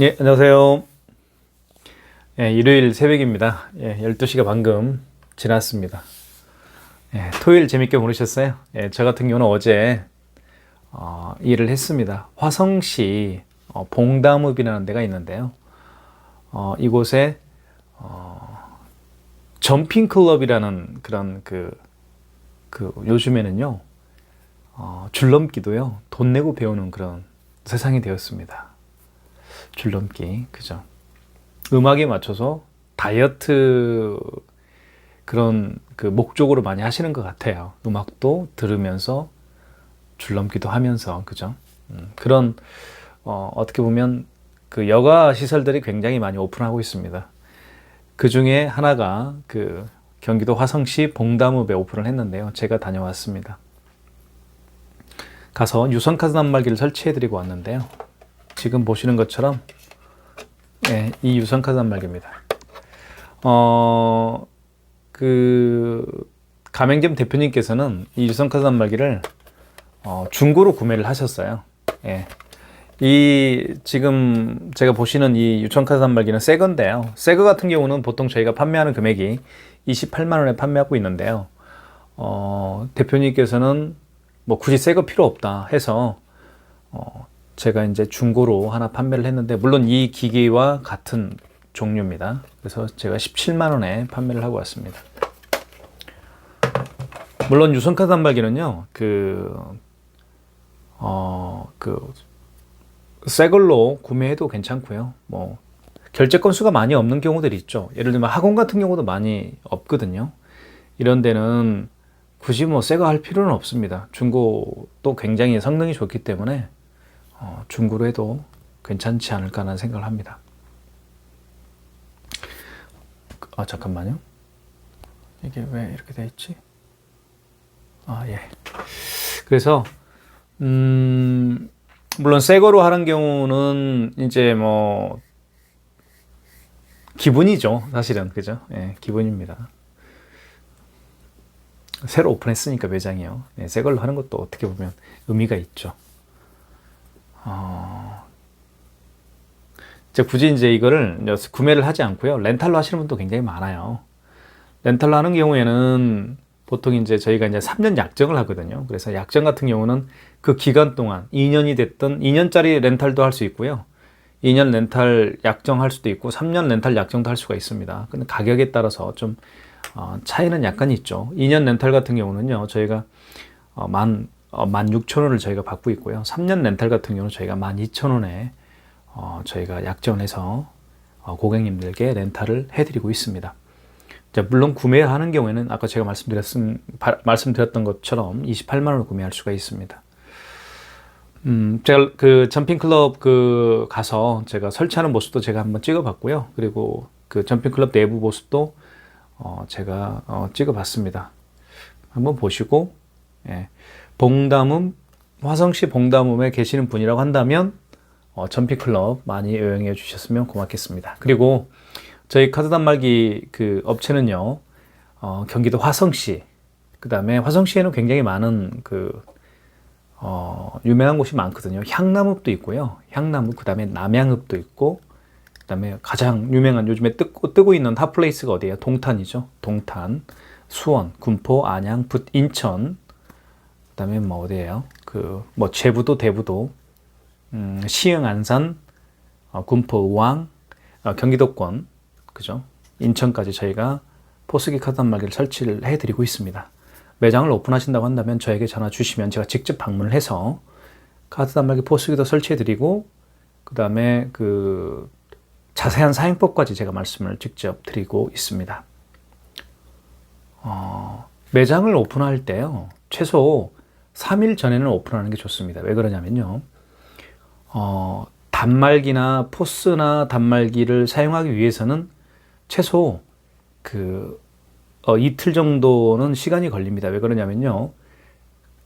예, 안녕하세요. 예, 일요일 새벽입니다. 예, 12시가 방금 지났습니다. 예, 토요일 재밌게 보내셨어요? 예, 저 같은 경우는 어제 어, 일을 했습니다. 화성시 어, 봉담읍이라는 데가 있는데요. 어, 이곳에 어, 점핑 클럽이라는 그런 그, 그 요즘에는요 어, 줄넘기도요 돈 내고 배우는 그런 세상이 되었습니다. 줄넘기 그죠? 음악에 맞춰서 다이어트 그런 그 목적으로 많이 하시는 것 같아요. 음악도 들으면서 줄넘기도 하면서 그죠? 음, 그런 어, 어떻게 보면 그 여가 시설들이 굉장히 많이 오픈하고 있습니다. 그 중에 하나가 그 경기도 화성시 봉담읍에 오픈을 했는데요. 제가 다녀왔습니다. 가서 유선카드 단말기를 설치해 드리고 왔는데요. 지금 보시는 것처럼 예, 이 유선카드 단말기입니다. 어, 그 가맹점 대표님께서는 이 유선카드 단말기를 어, 중고로 구매를 하셨어요. 예. 이 지금 제가 보시는 이 유선카드 단말기는 새 건데요. 새 거 같은 경우는 보통 저희가 판매하는 금액이 28만 원에 판매하고 있는데요. 어, 대표님께서는 뭐 굳이 새 거 필요 없다 해서 어, 제가 이제 중고로 하나 판매를 했는데 물론 이 기계와 같은 종류입니다. 그래서 제가 17만 원에 판매를 하고 왔습니다. 물론 유선카드 단말기는요, 그, 어, 그, 새 걸로 구매해도 괜찮고요. 뭐, 결제 건수가 많이 없는 경우들이 있죠. 예를 들면 학원 같은 경우도 많이 없거든요. 이런 데는 굳이 뭐 새 거 할 필요는 없습니다. 중고도 굉장히 성능이 좋기 때문에 어, 중고로 해도 괜찮지 않을까라는 생각을 합니다. 아 잠깐만요. 이게 왜 이렇게 돼 있지? 아 예. 그래서 음 물론 새 거로 하는 경우는 이제 뭐 기분이죠 사실은 그죠? 예 기분입니다. 새로 오픈했으니까 매장이요. 예, 새 걸로 하는 것도 어떻게 보면 의미가 있죠. 어, 굳이 이제 이거를 구매를 하지 않고요. 렌탈로 하시는 분도 굉장히 많아요. 렌탈로 하는 경우에는 보통 이제 저희가 이제 3년 약정을 하거든요. 그래서 약정 같은 경우는 그 기간 동안 2년이 됐던 2년짜리 렌탈도 할 수 있고요. 2년 렌탈 약정할 수도 있고 3년 렌탈 약정도 할 수가 있습니다. 근데 가격에 따라서 좀 어, 차이는 약간 있죠. 2년 렌탈 같은 경우는요. 저희가 어, 만 어, 16,000원을 저희가 받고 있고요. 3년 렌탈 같은 경우는 저희가 12,000원에 어, 저희가 약정해서 어, 고객님들께 렌탈을 해드리고 있습니다. 자, 물론 구매하는 경우에는 아까 제가 말씀드렸음, 바, 말씀드렸던 것처럼 28만 원을 구매할 수가 있습니다. 음, 제가 그 점핑 클럽 그 가서 제가 설치하는 모습도 제가 한번 찍어봤고요. 그리고 그 점핑 클럽 내부 모습도 어, 제가 어, 찍어봤습니다. 한번 보시고 예. 봉담음 화성시 봉담음에 계시는 분이라고 한다면 어, 점피클럽 많이 애용해 주셨으면 고맙겠습니다. 그리고 저희 카드 단말기 그 업체는요 어, 경기도 화성시 그 다음에 화성시에는 굉장히 많은 그 어, 유명한 곳이 많거든요. 향남읍도 있고요. 향남읍 그 다음에 남양읍도 있고 그 다음에 가장 유명한 요즘에 뜨고, 뜨고 있는 핫플레이스가 어디예요? 동탄이죠. 동탄, 수원, 군포, 안양, 붓, 인천 그다음에 뭐 어디예요? 그 뭐 제부도 대부도 음, 시흥 안산 어, 군포 의왕 어, 경기도권 그죠? 인천까지 저희가 포스기 카드 단말기를 설치를 해드리고 있습니다. 매장을 오픈하신다고 한다면 저에게 전화 주시면 제가 직접 방문을 해서 카드 단말기 포스기도 설치해드리고 그 다음에 그 자세한 사용법까지 제가 말씀을 직접 드리고 있습니다. 어, 매장을 오픈할 때요 최소 3일 전에는 오픈하는 게 좋습니다. 왜 그러냐면요. 어, 단말기나 포스나 단말기를 사용하기 위해서는 최소 그 어, 이틀 정도는 시간이 걸립니다. 왜 그러냐면요.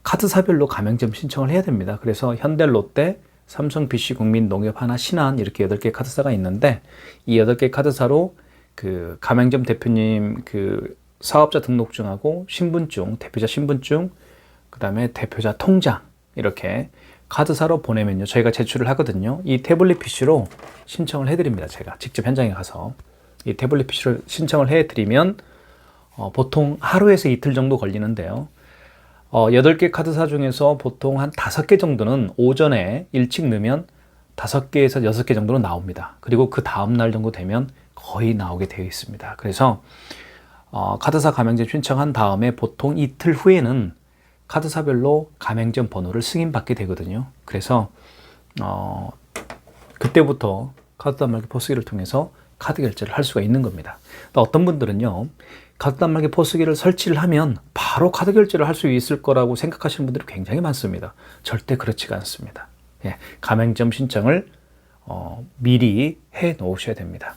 카드사별로 가맹점 신청을 해야 됩니다. 그래서 현대, 롯데, 삼성, PC, 국민, 농협, 하나, 신한 이렇게 8개 카드사가 있는데 이 8개 카드사로 그 가맹점 대표님 그 사업자 등록증하고 신분증, 대표자 신분증, 그 다음에 대표자 통장 이렇게 카드사로 보내면요. 저희가 제출을 하거든요. 이 태블릿 PC로 신청을 해드립니다. 제가 직접 현장에 가서 이 태블릿 PC를 신청을 해드리면 어, 보통 하루에서 이틀 정도 걸리는데요. 어, 8개 카드사 중에서 보통 한 5개 정도는 오전에 일찍 넣으면 5개에서 6개 정도는 나옵니다. 그리고 그 다음날 정도 되면 거의 나오게 되어 있습니다. 그래서 어, 카드사 가맹점 신청한 다음에 보통 이틀 후에는 카드사별로 가맹점 번호를 승인받게 되거든요. 그래서 어, 그때부터 카드 단말기 포스기를 통해서 카드 결제를 할 수가 있는 겁니다. 또 어떤 분들은요, 카드 단말기 포스기를 설치를 하면 바로 카드 결제를 할 수 있을 거라고 생각하시는 분들이 굉장히 많습니다. 절대 그렇지가 않습니다. 예, 가맹점 신청을 어, 미리 해 놓으셔야 됩니다.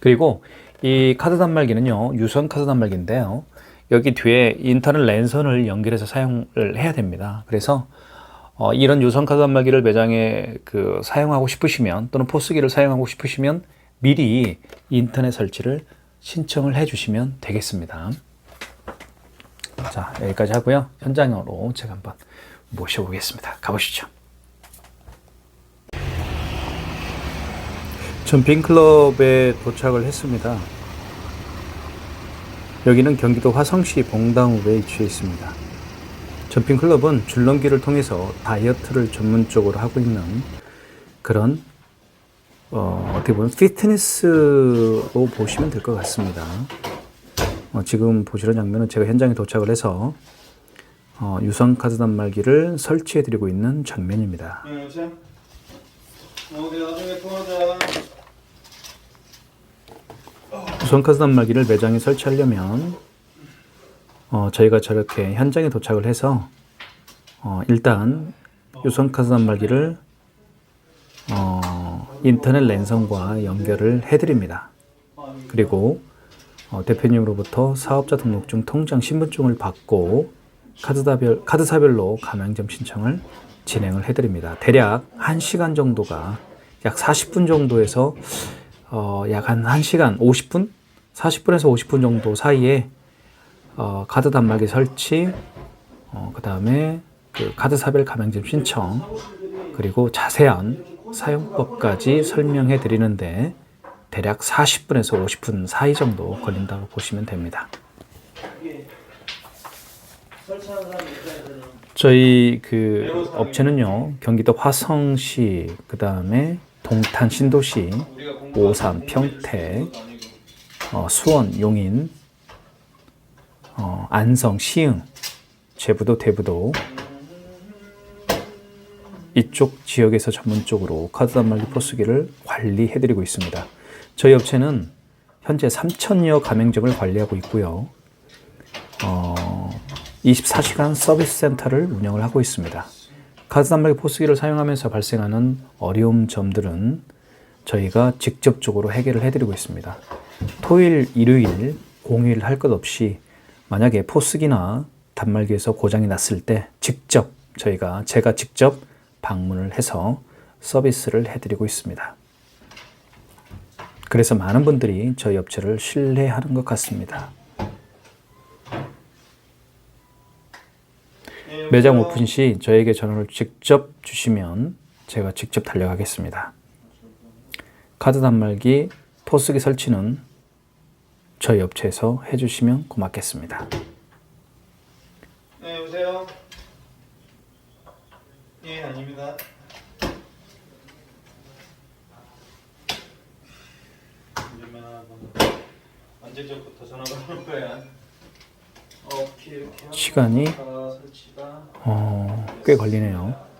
그리고 이 카드 단말기는요, 유선 카드 단말기인데요. 여기 뒤에 인터넷 랜선을 연결해서 사용을 해야 됩니다. 그래서 어, 이런 유선 카드 단말기를 매장에 그 사용하고 싶으시면 또는 포스기를 사용하고 싶으시면 미리 인터넷 설치를 신청을 해 주시면 되겠습니다. 자, 여기까지 하고요. 현장으로 제가 한번 모셔보겠습니다. 가보시죠. 점핑클럽에 도착을 했습니다. 여기는 경기도 화성시 봉당읍에 위치해 있습니다. 점핑클럽은 줄넘기를 통해서 다이어트를 전문적으로 하고 있는 그런 어, 어떻게 보면 피트니스로 보시면 될 것 같습니다. 어, 지금 보시는 장면은 제가 현장에 도착을 해서 어, 유선 카드 단말기를 설치해 드리고 있는 장면입니다. 응, 카드 단말기를 매장에 설치하려면 어, 저희가 저렇게 현장에 도착을 해서 어, 일단 유선 카드 단말기를 어, 인터넷 랜선과 연결을 해드립니다. 그리고 어, 대표님으로부터 사업자 등록증, 통장, 신분증을 받고 카드사별, 카드사별로 가맹점 신청을 진행을 해드립니다. 대략 1시간 정도가 약 40분 정도에서 어, 약 한 1시간 50분? 40분에서 50분 정도 사이에 어, 카드 단말기 설치, 어, 그 다음에 그 카드 사별 가맹점 신청, 그리고 자세한 사용법까지 설명해 드리는데 대략 40분에서 50분 사이 정도 걸린다고 보시면 됩니다. 저희 그 업체는요 경기도 화성시 그 다음에 동탄 신도시 오산 평택 어, 수원 용인 어, 안성 시흥 제부도 대부도 이쪽 지역에서 전문적으로 카드 단말기 포스기를 관리해드리고 있습니다. 저희 업체는 현재 3천여 가맹점을 관리하고 있고요. 어, 24시간 서비스 센터를 운영을 하고 있습니다. 카드 단말기 포스기를 사용하면서 발생하는 어려움 점들은 저희가 직접적으로 해결을 해드리고 있습니다. 토일, 일요일, 공휴일 할 것 없이 만약에 포스기나 단말기에서 고장이 났을 때 직접 저희가 제가 직접 방문을 해서 서비스를 해드리고 있습니다. 그래서 많은 분들이 저희 업체를 신뢰하는 것 같습니다. 매장 오픈 시 저에게 전화를 직접 주시면 제가 직접 달려가겠습니다. 카드 단말기 포스기 설치는 저희 업체에서 해주시면 고맙겠습니다. 네, 여보세요? 예, 아닙니다. 언제적부터 전화가 오는 거야? 하고 시간이 어, 꽤 걸리네요.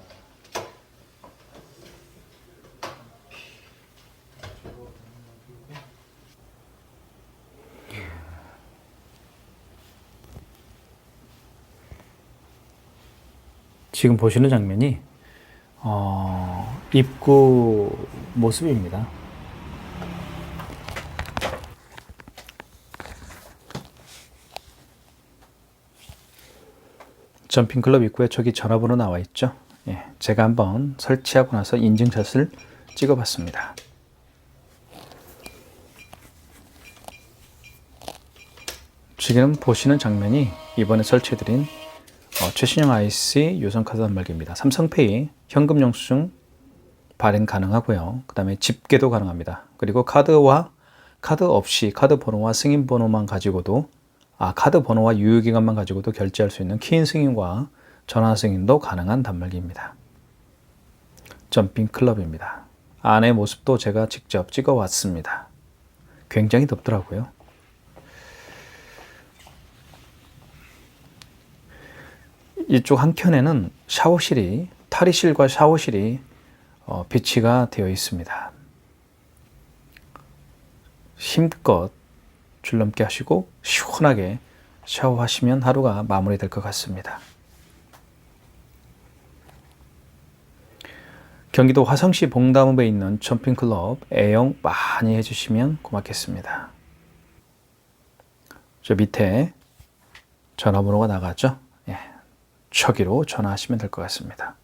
지금 보시는 장면이 어, 입구 모습입니다. 점핑클럽 입구에 저기 전화번호 나와 있죠. 예, 제가 한번 설치하고 나서 인증샷을 찍어봤습니다. 지금 보시는 장면이 이번에 설치해드린 어, 최신형 IC 유선 카드 단말기입니다. 삼성페이 현금 영수증 발행 가능하고요. 그 다음에 집계도 가능합니다. 그리고 카드와 카드 없이 카드 번호와 승인 번호만 가지고도 아 카드 번호와 유효기간만 가지고도 결제할 수 있는 키인 승인과 전화 승인도 가능한 단말기입니다. 점핑 클럽입니다. 안의 모습도 제가 직접 찍어 왔습니다. 굉장히 덥더라고요. 이쪽 한 켠에는 샤워실이 탈의실과 샤워실이 어, 비치가 되어 있습니다. 힘껏 줄넘기 하시고 시원하게 샤워하시면 하루가 마무리될 것 같습니다. 경기도 화성시 봉담읍에 있는 점핑클럽 애용 많이 해주시면 고맙겠습니다. 저 밑에 전화번호가 나가죠? 예, 저기로 전화하시면 될 것 같습니다.